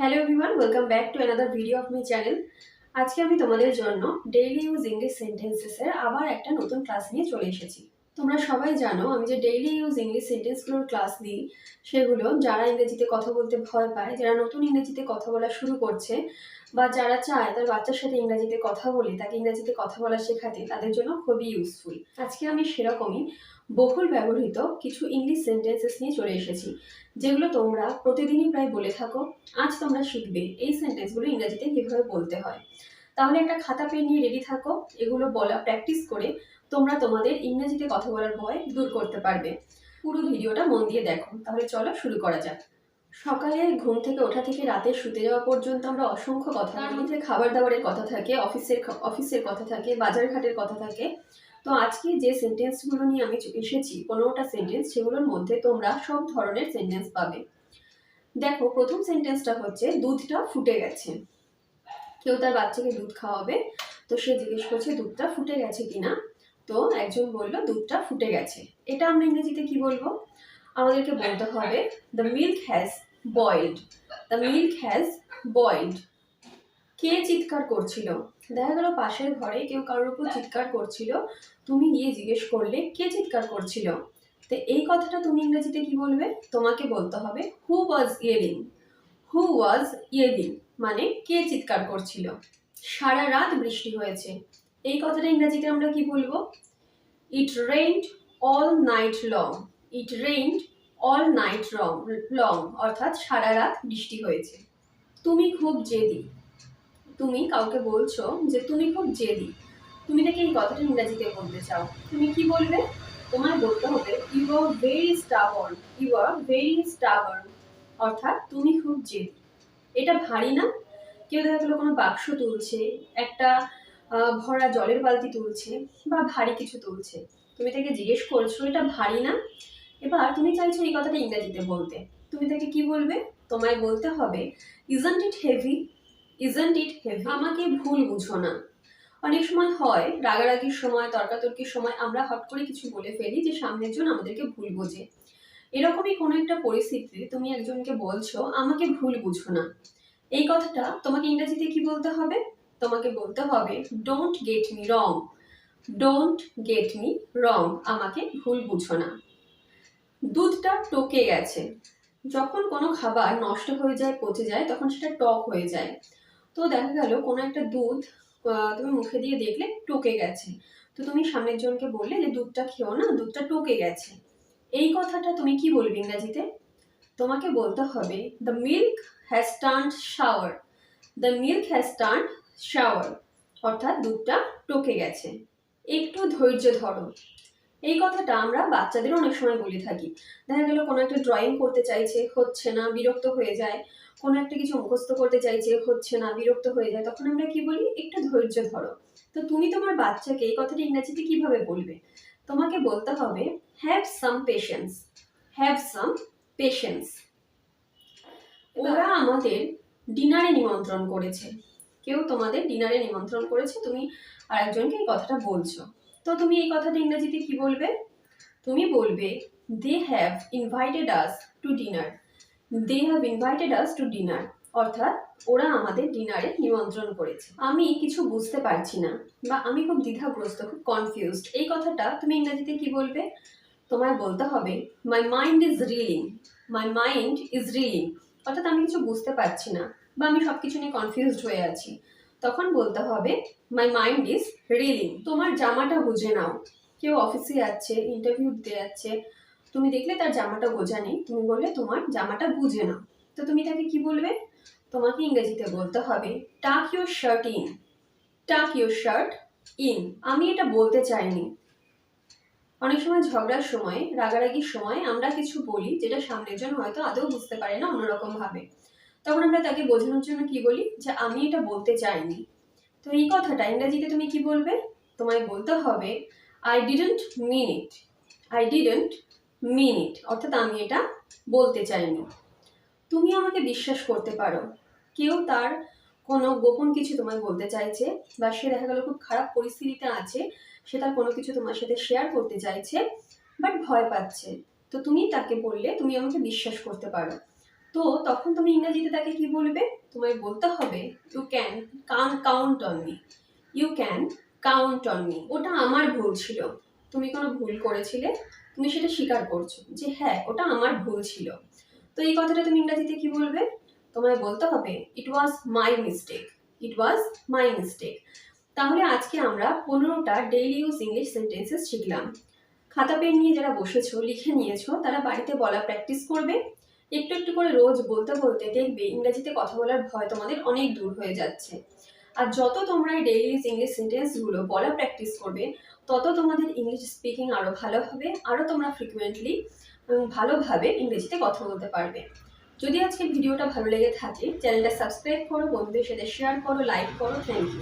Hello everyone welcome back to another video of my channel আজকে আমি তোমাদের জন্য ডেইলি ইউজ ইংলিশ সেন্টেন্সেসের আবার একটা নতুন ক্লাস নিয়ে চলে এসেছি। তোমরা সবাই জানো, আমি যে ডেইলি ইউজ ইংলিশ সেন্টেন্সগুলোর ক্লাস দিই, সেগুলো যারা ইংরেজিতে কথা বলতে ভয় পায়, যারা নতুন ইংরেজিতে কথা বলা শুরু করছে, বা যারা চায় তার বাচ্চার সাথে ইংরেজিতে কথা বলে, তাকে ইংরেজিতে কথা বলা শেখাতে, তাদের জন্য খুবই ইউজফুল আজকে আমি সেরকমই বহুল ব্যবহৃত কিছু ইংলিশ সেন্টেন্সেস নিয়ে চলে এসেছি, যেগুলো তোমরা প্রতিদিনই প্রায় বলে থাকো, আজ তোমরা শিখবে এই সেন্টেন্সগুলো ইংরেজিতে কীভাবে বলতে হয়। তাহলে একটা খাতা পেন নিয়ে রেডি থাকো, এগুলো বলা প্র্যাকটিস করে তোমরা তোমাদের ইংরেজিতে কথা বলার ভয় দূর করতে পারবে। পুরো ভিডিওটা মন দিয়ে দেখো। তাহলে চলো শুরু করা যাক। সকালে ঘুম থেকে ওঠা থেকে রাতে শুতে যাওয়া পর্যন্ত আমরা অসংখ্য কথা তার মধ্যে খাবার দাবারের কথা থাকে অফিসের অফিসের কথা থাকে বাজার ঘাটের কথা থাকে। তো আজকে যে সেন্টেন্সগুলো নিয়ে আমি এসেছি পনেরোটা সেন্টেন্স সেগুলোর মধ্যে তোমরা সব ধরনের সেন্টেন্স পাবে। দেখো প্রথম সেন্টেন্সটা হচ্ছে দুধটা ফুটে গেছে। কেউ তার বাচ্চাকে দুধ খাওয়াবে তো সে জিজ্ঞেস করছে দুধটা ফুটে গেছে কিনা? তো একজন বলল, দুধটা ফুটে গেছে। এটা আমরা ইংরেজিতে কি বলব? আমাদেরকে বলতে হবে the milk has boiled the milk has boiled কে চিৎকার করছিল? দেখা গেল পাশের ঘরে কেউ কারোর উপর চিৎকার করছিল। তুমি গিয়ে জিজ্ঞেস করলে, কে চিৎকার করছিল? তো এই কথাটা তুমি ইংরেজিতে কি বলবে? তোমাকে বলতে হবে হু ওয়াজ ইয়েলিং হু ওয়াজ ইয়েলিং মানে কে চিৎকার করছিল? সারা রাত বৃষ্টি হয়েছে। এই কথাটা ইংরেজিতে আমরা কি বলব? It rained all night long it rained all night long long অর্থাৎ সারা রাত বৃষ্টি হয়েছে। তুমি খুব জেদি। তুমি কাউকে বলছো যে তুমি খুব জেদি। তুমি নাকি এই কথাটা ইংরেজিতে বলতে চাও? তুমি কি বলবে? তোমার বলতে হবে you are very stubborn you are very stubborn অর্থাৎ তুমি খুব জেদি। এটা ভারী না। কেউ দেখা গেলো কোনো বাক্স তুলছে, একটা ভরা জলের বালতি তুলছে বা ভারী কিছু তুলছে। তুমি তাকে জিজ্ঞেস করছ, এটা ভারী না? এবার তুমি চাইছো এই কথাটা ইংরেজিতে বলতে। তুমি তাকে কি বলবে? তোমায় বলতে হবে isn't it heavy isn't it heavy আমাকে ভুল বুঝো না। অনেক সময় হয়, রাগারাগির সময়, তর্কাতর্কির সময় আমরা হট করে কিছু বলে ফেলি যে সামনের জন আমাদেরকে ভুল বোঝে। এরকমই কোনো একটা পরিস্থিতিতে তুমি একজনকে বলছো, আমাকে ভুল বুঝো না। এই কথাটা তোমাকে ইংরেজিতে কি বলতে হবে? তোমাকে বলতে হবে don't get me wrong don't get me wrong আমাকে ভুল বুঝো না। দুধটা টকে গেছে। যখন কোনো খাবার নষ্ট হয়ে যায়, পচে যায়, তখন সেটা টক হয়ে যায়। তো দেখা গেল, কোনো একটা দুধ তুমি মুখে দিয়ে দেখলে টকে গেছে। তো তুমি সামনের জনকে বললে যে, দুধটা খেও না, দুধটা টকে গেছে। এই কথাটা তুমি কি বলবে ইংরাজিতে? তোমাকে বলতে হবে the milk has turned sour the milk has turned sour অর্থাৎ দুধটা টকে গেছে। একটু ধৈর্য ধরো। এই কথাটা আমরা বাচ্চাদের অনেক সময় বলে থাকি। দেখা গেল কোনো একটা ড্রয়িং করতে চাইছে হচ্ছে না বিরক্ত হয়ে যায়। কোনো একটা কিছু মুখস্থ করতে চাইছে হচ্ছে না বিরক্ত হয়ে যায়। তখন আমরা কি বলি? একটু ধৈর্য ধরো। তো তুমি তোমার বাচ্চাকে এই কথাটা ইংরাজিতে কীভাবে বলবে? তোমাকে বলতে হবে have some patience have some patience ওরা আমাদের ডিনারে নিমন্ত্রণ করেছে। কেউ তোমাদের ডিনারে নিমন্ত্রণ করেছে, তুমি আরেকজনকে এই কথাটা বলছো। তো তুমি এই কথাটা ইংরেজিতে কি বলবে? তুমি বলবে they have invited us to dinner they have invited us to dinner অর্থাৎ ওরা আমাদের ডিনারে নিমন্ত্রণ করেছে। আমি কিছু বুঝতে পারছি না, বা আমি খুব দ্বিধাগ্রস্ত, খুব কনফিউজড এই কথাটা তুমি ইংরেজিতে কি বলবে? তোমায় বলতে হবে my mind is reeling my mind is reeling অর্থাৎ আমি কিছু বুঝতে পারছি না। বা আমি সব কিছু নিয়ে কনফিউজড হয়ে আছি। তখন বলতে হবে মাই মাইন্ড ইজ রিলিং তোমার জামাটা বুঝে নাও। কেউ অফিসে যাচ্ছে ইন্টারভিউ দিতে যাচ্ছে, তুমি দেখলে তার জামাটা বোঝা নেই, তুমি বললে তোমার জামাটা বুঝে নাও। তো তুমি তাকে কি বলবে? তোমাকে ইংরেজিতে বলতে হবে tuck your shirt in tuck your shirt in আমি এটা বলতে চাইনি। অনেক সময় ঝগড়ার সময়, রাগারাগির সময় আমরা কিছু বলি যেটা সামনের জন হয়তো আদৌ বুঝতে পারে না অন্যরকম ভাবে তখন আমরা তাকে বোঝানোর জন্য কি বলি? যে আমি এটা বলতে চাইনি। তো এই কথাটা ইংরাজিতে তুমি কি বলবে? তোমায় বলতে হবে I didn't mean it I didn't mean it অর্থাৎ আমি এটা বলতে চাইনি। তুমি আমাকে বিশ্বাস করতে পারো। কেউ তার কোনো গোপন কিছু তোমায় বলতে চাইছে বা সে দেখা গেল খুব খারাপ পরিস্থিতিতে আছে, সে তার কোনো কিছু তোমার সাথে শেয়ার করতে চাইছে বাট ভয় পাচ্ছে। তো তুমি তাকে বললে, তুমি আমাকে বিশ্বাস করতে পারো। তো তখন তুমি ইংরেজিতে তাকে কি বলবে? তোমায় বলতে হবে you can can count on me you can count on me ওটা আমার ভুল ছিল। তুমি কোনো ভুল করেছিলে? তুমি সেটা স্বীকার করছ যে হ্যাঁ ওটা আমার ভুল ছিল। তো এই কথাটা তুমি ইংরাজিতে কি বলবে? তোমায় বলতে হবে ইট ওয়াজ my mistake it was my mistake তাহলে আজকে আমরা পনেরোটা ডেইলি ইউজ ইংলিশ সেন্টেন্সেস শিখলাম। খাতা, পেন নিয়ে যারা বসেছো, লিখে নিয়েছো, তারা বাড়িতে বলা প্র্যাকটিস করবে। একটু একটু করে রোজ বলতে বলতে দেখবে ইংরেজিতে কথা বলার ভয় তোমাদের অনেক দূর হয়ে যাচ্ছে। আর যত তোমরা এই ডেইলি ইংলিশ সেন্টেন্সগুলো বলা প্র্যাকটিস করবে, তত তোমাদের ইংলিশ স্পিকিং আরও ভালো হবে আরও তোমরা ফ্রিকুয়েন্টলি ভালোভাবে ইংরেজিতে কথা বলতে পারবে। যদি আজকে ভিডিওটা ভালো লেগে থাকে চ্যানেলটা সাবস্ক্রাইব করো, বন্ধুদের সাথে শেয়ার করো লাইক করো থ্যাংক ইউ